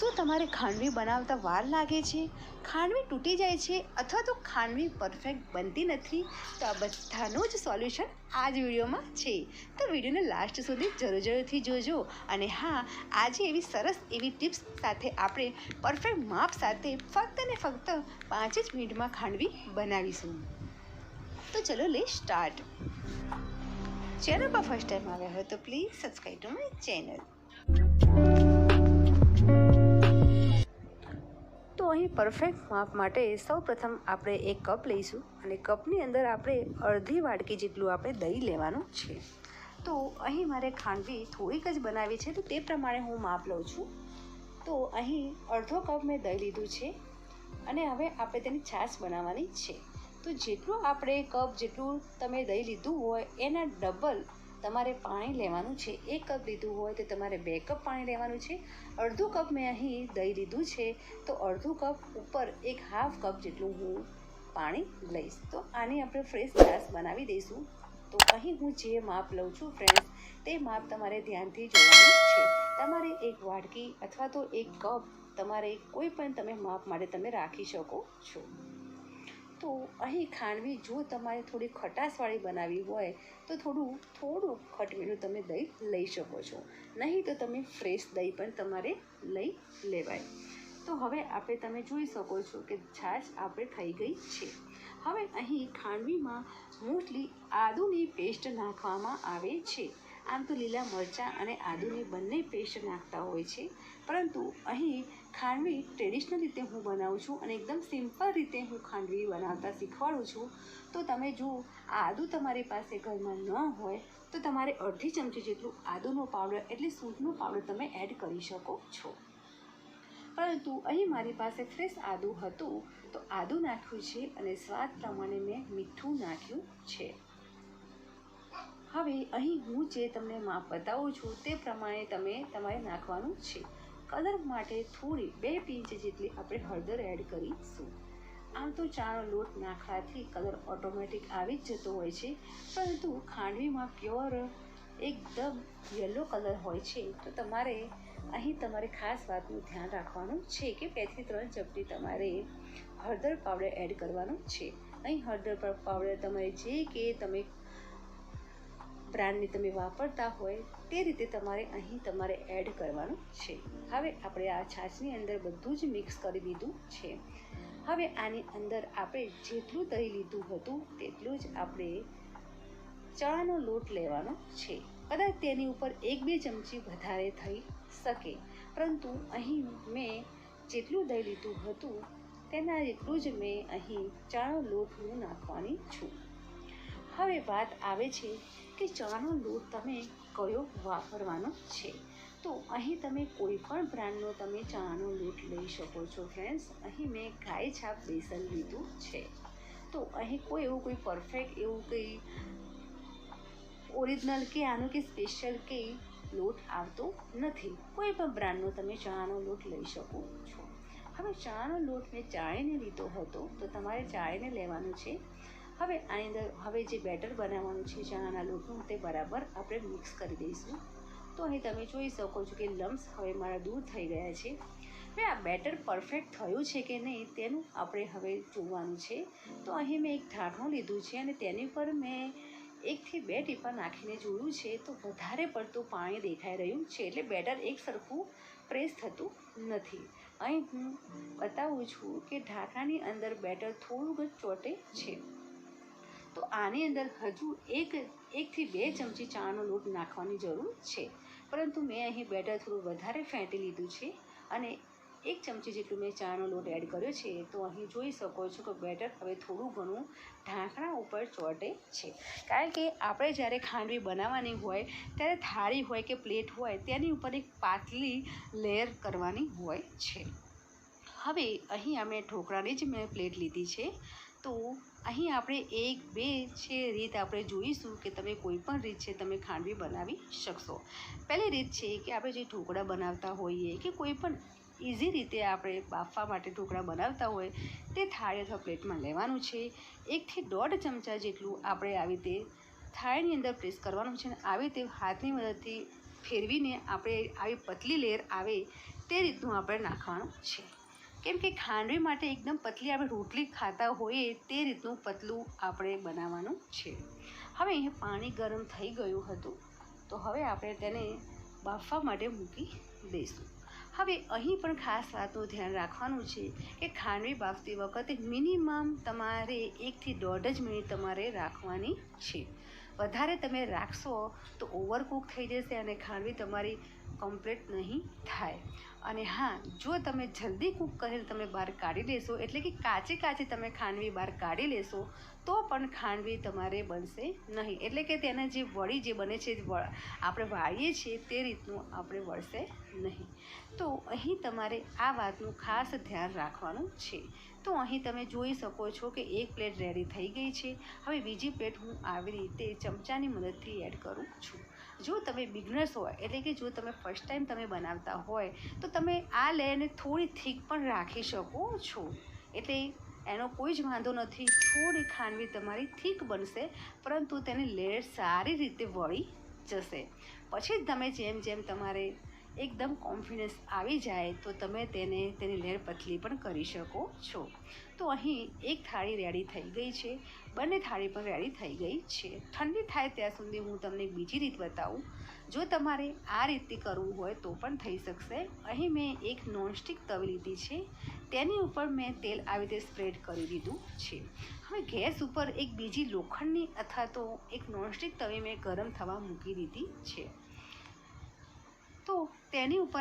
શું તમારે ખાંડવી બનાવતા વાર લાગે છે? ખાંડવી તૂટી જાય છે અથવા તો ખાંડવી પરફેક્ટ બનતી નથી? તો આ બધાનું જ સોલ્યુશન આ જ વિડીયોમાં છે. તો વિડીયોને લાસ્ટ સુધી જરૂર જરૂરથી જોજો. અને હા, આજે એવી સરસ એવી ટિપ્સ સાથે આપણે પરફેક્ટ માપ સાથે ફક્ત ને ફક્ત પાંચ જ મિનિટમાં ખાંડવી બનાવીશું. તો ચલો લે સ્ટાર્ટ ચેનલ પર ફર્સ્ટ ટાઈમ આવ્યા હોય તો please subscribe to my channel અહીં પરફેક્ટ માપ માટે સૌપ્રથમ આપણે એક કપ લઈશું અને કપની અંદર આપણે અડધી વાડકી જેટલું આપણે દહીં લેવાનું છે. તો અહીં મારે ખાંડવી થોડીક જ બનાવી છે, તો તે પ્રમાણે હું માપ લઉં છું. તો અહીં અડધો કપ મેં દહીં લીધું છે અને હવે આપણે તેની છાશ બનાવવાની છે. તો જેટલું આપણે કપ જેટલું તમે દહીં લીધું હોય, એના ડબલ તમારે પાણી લેવાનું છે, એક કપ લીધું હોય તો તમારે બે કપ પાણી લેવાનું છે, અડધું કપ મેં અહીં દહીં લીધું છે, તો અડધું કપ ઉપર એક હાફ કપ જેટલું હું પાણી લઈશ. તો આની આપણે ફ્રેશ છાશ બનાવી દઈશું. તો અહીં હું જે માપ લઉં છું ફ્રેન્ડ્સ તે માપ તમારે ધ્યાનથી જોવાનું છે. તમારે એક વાડકી અથવા તો એક કપ તમારે કોઈ પણ તમે માપ માટે તમે રાખી શકો છો. તો અહીં ખાંડવી જો તમારે થોડી ખટાશવાળી બનાવવી હોય, તો થોડું થોડું ખટમીનું તમે દહીં લઈ શકો છો. નહીં તો તમે ફ્રેશ દહીં પણ તમારે લઈ લેવાય. તો હવે આપણે તમે જોઈ શકો છો કે છાશ આપણે થઈ ગઈ છે. હવે અહીં ખાંડવીમાં મોસ્ટલી આદુની પેસ્ટ નાખવામાં આવે છે. આમ તો લીલા મરચાં અને આદુની બંને પેસ્ટ નાખતા હોય છે. પરંતુ અહીં ખાંડવી ટ્રેડિશનલ રીતે હું બનાવું છું અને એકદમ સિમ્પલ રીતે હું ખાંડવી બનાવતા શીખવાડું છું. તો તમે જો આ આદુ તમારી પાસે ઘરમાં ન હોય, તો તમારે અડધી ચમચી જેટલું આદુનો પાવડર એટલે સૂંઠનો પાવડર તમે એડ કરી શકો છો. પરંતુ અહીં મારી પાસે ફ્રેશ આદુ હતું, તો આદુ નાખ્યું છે અને સ્વાદ પ્રમાણે મેં મીઠું નાખ્યું છે. હવે અહીં હું જે તમને માપ બતાવું છું તે પ્રમાણે તમે તમારે નાખવાનું છે. કલર માટે થોડી બે પિંચ જેટલી આપણે હળદર એડ કરીશું. આમ તો ચાનો લોટ નાખવાથી કલર ઓટોમેટિક આવી જ જતો હોય છે, પરંતુ ખાંડવીમાં પ્યોર એકદમ યલો કલર હોય છે, તો તમારે અહીં તમારે ખાસ વાતનું ધ્યાન રાખવાનું છે કે બેથી ત્રણ ચપટી તમારે હળદર પાવડર એડ કરવાનું છે. અહીં હળદર પાવડર તમારે જે કે તમે બ્રાન્ડની તમે વાપરતા હોય તે રીતે તમારે અહીં તમારે એડ કરવાનું છે. હવે આપણે આ છાશની અંદર બધું જ મિક્સ કરી દીધું છે. હવે આની અંદર આપણે જેટલું દહીં લીધું હતું તેટલું જ આપણે ચણાનો લોટ લેવાનો છે. કદાચ તેની ઉપર એક બે ચમચી વધારે થઈ શકે, પરંતુ અહીં મેં જેટલું દહીં લીધું હતું તેના જેટલું જ મેં અહીં ચણાનો લોટ હું નાખવાની છું. હવે વાત આવે છે કે ચણાનો લોટ તમે કયો વાપરવાનો છે? તો અહીં તમે કોઈ પણ બ્રાન્ડનો તમે ચણાનો લોટ લઈ શકો છો ફ્રેન્ડ્સ અહીં મેં ગાય છાપ બેસન લીધું છે. તો અહીં કોઈ એવું કોઈ પરફેક્ટ એવું કંઈ ઓરિજિનલ કે આનું કે સ્પેશિયલ કે લોટ આવતો નથી. કોઈ પણ બ્રાન્ડનો તમે ચણાનો લોટ લઈ શકો છો. હવે ચણાનો લોટ મેં ચાળીને લીધો હતો, તો તમારે ચાળીને લેવાનું છે. હવે આની અંદર હવે જે બેટર બનાવવાનું છે ચણાના લોટનું તે બરાબર આપણે મિક્સ કરી દઈશું. તો અહીં તમે જોઈ શકો છો કે લમ્સ હવે મારા દૂર થઈ ગયા છે. હવે આ બેટર પરફેક્ટ થયું છે કે નહીં તેનું આપણે હવે જોવાનું છે. તો અહીં મેં એક ઢાંકણું લીધું છે અને તેની પર મેં એકથી બે ટીપા નાખીને જોયું છે. તો વધારે પડતું પાણી દેખાઈ રહ્યું છે એટલે બેટર એક સરખું પ્રેસ થતું નથી. અહીં હું બતાવું છું કે ઢાંકણાની અંદર બેટર થોડુંક જ ચોટે છે. તો આની અંદર હજુ એક, એકથી બે ચમચી ચાનો લોટ નાખવાની જરૂર છે. પરંતુ મેં અહીં બેટર થોડું વધારે ફેંટી લીધું છે અને એક ચમચી જેટલું મેં ચાનો લોટ એડ કર્યો છે. તો અહીં જોઈ શકો છો કે બેટર હવે થોડું ઘણું ઢાંકણા ઉપર ચોંટે છે. કારણ કે આપણે જ્યારે ખાંડવી બનાવવાની હોય, ત્યારે થાળી હોય કે પ્લેટ હોય, તેની ઉપર એક પાતળી લેયર કરવાની હોય છે. હવે અહીં અમે ઢોકળાની જ મેં પ્લેટ લીધી છે. તો અહીં આપણે એક, બે, છે રીત આપણે જોઈશું કે તમે કોઈ પણ રીત છે તમે ખાંડવી બનાવી શકશો. પહેલી રીત છે કે આપણે જે ઢોકળા બનાવતા હોઈએ કે કોઈ પણ ઇઝી રીતે આપણે બાફવા માટે ઢોકળા બનાવતા હોય તે થાળી અથવા પ્લેટમાં લેવાનું છે. એકથી દોઢ ચમચા જેટલું આપણે આવી રીતે થાળીની અંદર પ્રેસ કરવાનું છે અને આવી રીતે હાથની મદદથી ફેરવીને આપણે આવી પતલી લેયર આવે તે રીતનું આપણે નાખવાનું છે. કેમ કે ખાંડવી માટે એકદમ પતલી આપણે રોટલી ખાતા હોઈએ તે રીતનું પતલું આપણે બનાવવાનું છે. હવે અહીં પાણી ગરમ થઈ ગયું હતું, તો હવે આપણે તેને બાફવા માટે મૂકી દઈશું. હવે અહીં પણ ખાસ વાતનું ધ્યાન રાખવાનું છે કે ખાંડવી બાફતી વખતે મિનિમમ તમારે એકથી દોઢ જ મિનિટ તમારે રાખવાની છે. વધારે તમે રાખશો તો ઓવરકુક થઈ જશે અને ખાંડવી તમારી કમ્પ્લીટ નહીં થાય. અને હા, જો તમે જલ્દી કૂક કરેલ તમે બહાર કાઢી લેશો, એટલે કે કાચી કાચી તમે ખાંડવી બહાર કાઢી લેશો, તો પણ ખાંડવી તમારે બનશે નહીં. એટલે કે તેના જે વળી જે બને છે આપણે વાળીએ છીએ, તે રીતનું આપણે વળશે નહીં. તો અહીં તમારે આ વાતનું ખાસ ધ્યાન રાખવાનું છે. તો અહીં તમે જોઈ શકો છો કે એક પ્લેટ રેડી થઈ ગઈ છે. હવે બીજી પ્લેટ હું આવી રીતે ચમચાની મદદથી એડ કરું છું. જો તમે બિગનર્સ હોય, એટલે કે જો તમે ફર્સ્ટ ટાઈમ તમે બનાવતા હોય, તો તમે આ લેયરને થોડી થીક પણ રાખી શકો છો. એટલે એનો કોઈ જ વાંધો નથી, થોડી ખાંડવી તમારી થીક બનશે, પરંતુ તેને લેયર સારી રીતે વળી જશે. પછી તમે જેમ જેમ તમારે એકદમ કોન્ફિડન્સ આવી જાય, તો તમે તેને, તેની લેયર પતલી પણ કરી શકો છો. તો અહીં એક થાળી રેડી થઈ ગઈ છે. બંને થાળી પણ રેડી થઈ ગઈ છે. ઠંડી થાય ત્યાં સુધી હું તમને બીજી રીત બતાવું. જો તમારે આ રીતે કરવું હોય તો પણ થઈ શકશે. અહીં મેં એક નોનસ્ટિક તવી લીધી છે. તેની ઉપર મેં તેલ આવી રીતે સ્પ્રેડ કરી દીધું છે. હવે ગેસ ઉપર એક બીજી લોખંડની અથવા તો એક નોનસ્ટિક તવી મેં ગરમ થવા મૂકી દીધી છે. તો તેની ઉપર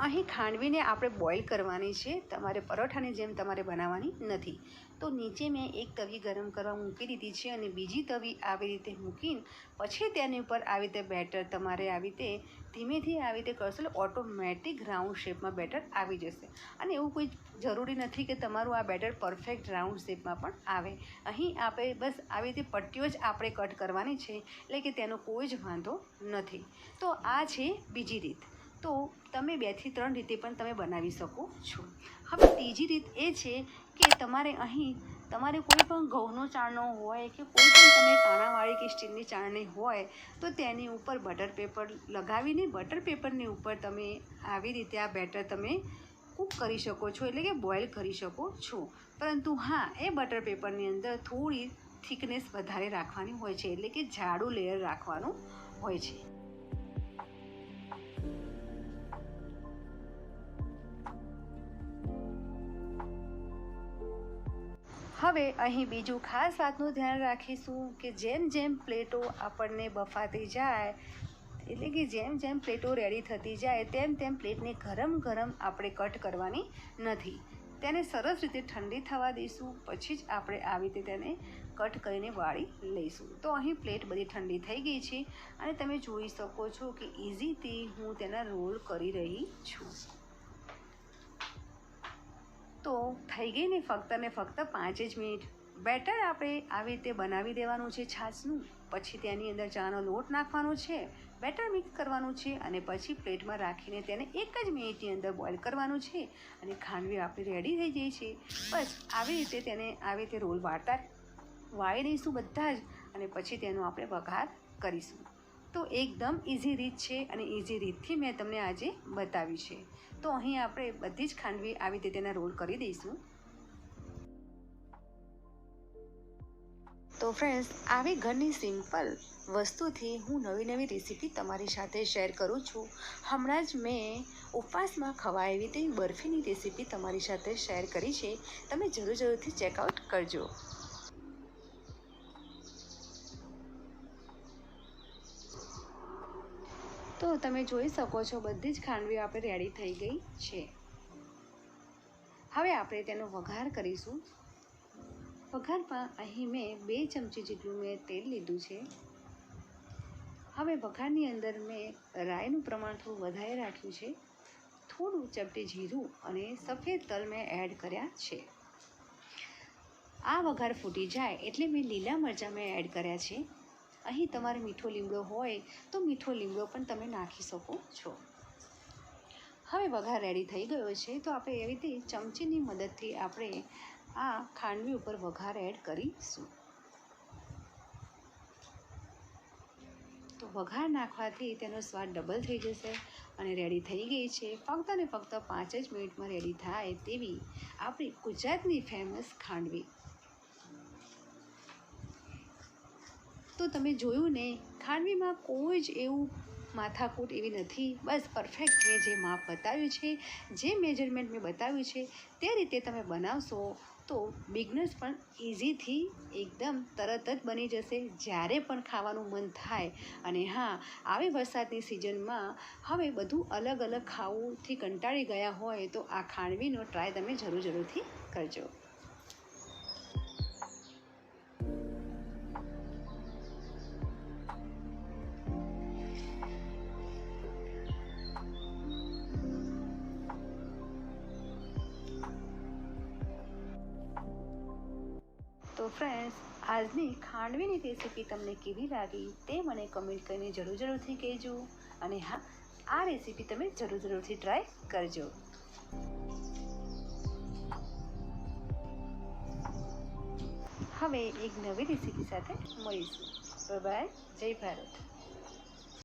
અહીં ખાંડવીને આપણે બોઇલ કરવાની છે. તમારે પરોઠાની જેમ તમારે બનાવવાની નથી. તો નીચે મેં એક તવી ગરમ કરવા મૂકી દીધી છે અને બીજી તવી આવી રીતે મૂકીને પછી તેની ઉપર આવી રીતે બેટર તમારે આવી રીતે ધીમેથી આવી રીતે કરશો એટલે ઓટોમેટિક રાઉન્ડ શેપમાં બેટર આવી જશે. અને એવું કોઈ જરૂરી નથી કે તમારું આ બેટર પરફેક્ટ રાઉન્ડ શેપમાં પણ આવે. અહીં આપણે બસ આવી રીતે પટ્ટીઓ જ આપણે કટ કરવાની છે એટલે કે તેનો કોઈ જ વાંધો નથી. તો આ છે બીજી રીત. તો તમે બેથી ત્રણ રીતે પણ તમે બનાવી શકો છો. હવે ત્રીજી રીત એ છે કે તમારે અહીં, તમારે કોઈ પણ ઘઉંનો ચાળનો હોય કે કોઈ પણ તમે કાણાવાળી કે સ્ટીલની ચાળણી હોય, તો તેની ઉપર બટર પેપર લગાવીને બટર પેપરની ઉપર તમે આવી રીતે આ બેટર તમે કૂક કરી શકો છો, એટલે કે બોઇલ કરી શકો છો. પરંતુ હા, એ બટર પેપરની અંદર થોડી થિકનેસ વધારે રાખવાની હોય છે, એટલે કે જાડું લેયર રાખવાનું હોય છે. હવે અહીં બીજું ખાસ વાતનું ધ્યાન રાખીશું કે જેમ જેમ પ્લેટો આપણને બફાતી જાય, એટલે કે જેમ જેમ પ્લેટો રેડી થતી જાય, તેમ તેમ પ્લેટને ગરમ ગરમ આપણે કટ કરવાની નથી. તેને સરસ રીતે ઠંડી થવા દઈશું, પછી જ આપણે આવી રીતે તેને કટ કરીને વાળી લઈશું. તો અહીં પ્લેટ બધી ઠંડી થઈ ગઈ છે અને તમે જોઈ શકો છો કે ઇઝીથી હું તેના રોલ કરી રહી છું. તો થઈ ગઈ ને ફક્ત ને ફક્ત પાંચ જ મિનિટ. બેટર આપણે આવી રીતે બનાવી દેવાનું છે છાશનું. પછી તેની અંદર ચાનો લોટ નાખવાનો છે. બેટર મિક્સ કરવાનું છે અને પછી પ્લેટમાં રાખીને તેને એક જ મિનિટની અંદર બોઇલ કરવાનું છે અને ખાંડવી આપણી રેડી થઈ જાય છે. બસ, આવી રીતે તેને આવી રીતે રોલ વાળતા વાળી દઈશું બધા જ અને પછી તેનો આપણે વઘાર કરીશું. તો એકદમ ઇઝી રીત છે અને ઇઝી રીતથી મેં તમને આજે બતાવી છે. તો અહીં આપણે બધી જ ખાંડવી આવી રીતે તેના રોલ કરી દઈશું. તો ફ્રેન્ડ્સ આવી ઘરની સિમ્પલ વસ્તુથી હું નવી નવી રેસીપી તમારી સાથે શેર કરું છું. હમણાં જ મેં ઉપવાસમાં ખવાય એવી તેવી બરફીની રેસીપી તમારી સાથે શેર કરી છે. તમે જરૂર જરૂરથી ચેકઆઉટ કરજો. તો તમે જોઈ શકો છો બધી જ ખાંડવી આપણે રેડી થઈ ગઈ છે. હવે આપણે તેનો વઘાર કરીશું. વઘારમાં અહીં મેં બે ચમચી જેટલું મેં તેલ લીધું છે. હવે વઘારની અંદર મેં રાઈનું પ્રમાણ થોડું વધારે રાખ્યું છે. થોડું ચપટી જીરું અને સફેદ તલ મેં એડ કર્યા છે. આ વઘાર ફૂટી જાય એટલે મેં લીલા મરચાં મેં એડ કર્યા છે. અહીં તમારે મીઠો લીમડો હોય તો મીઠો લીમડો પણ તમે નાખી શકો છો. હવે વઘાર રેડી થઈ ગયો છે તો આપણે એવી રીતે ચમચીની મદદથી આપણે આ ખાંડવી ઉપર વઘાર એડ કરીશું. તો વઘાર નાખવાથી તેનો સ્વાદ ડબલ થઈ જશે અને રેડી થઈ ગઈ છે. ફક્ત ને ફક્ત પાંચ જ મિનિટમાં રેડી થાય તેવી આપણી ગુજરાતની ફેમસ ખાંડવી. તો તમે જોયું ને ખાંડવીમાં કોઈ જ એવું માથાકૂટ એવી નથી. બસ પરફેક્ટ મેં જે માપ બતાવ્યું છે, જે મેજરમેન્ટ મેં બતાવ્યું છે, તે રીતે તમે બનાવશો તો બિગનર્સ પણ ઇઝીથી એકદમ તરત જ બની જશે. જ્યારે પણ ખાવાનું મન થાય અને હા, આવી વરસાદની સિઝનમાં હવે બધું અલગ અલગ ખાવુંથી કંટાળી ગયા હોય તો આ ખાંડવીનો ટ્રાય તમે જરૂર જરૂરથી કરજો. તો ફ્રેન્ડ્સ આજની ખાંડવીની રેસીપી તમને કેવી લાગી તે મને કમેન્ટ કરીને જરૂર જરૂરથી કહેજો. અને હા, આ રેસીપી તમે જરૂર જરૂરથી ટ્રાય કરજો. હવે એક નવી રેસીપી સાથે મળીશું. બાય જય ભારત.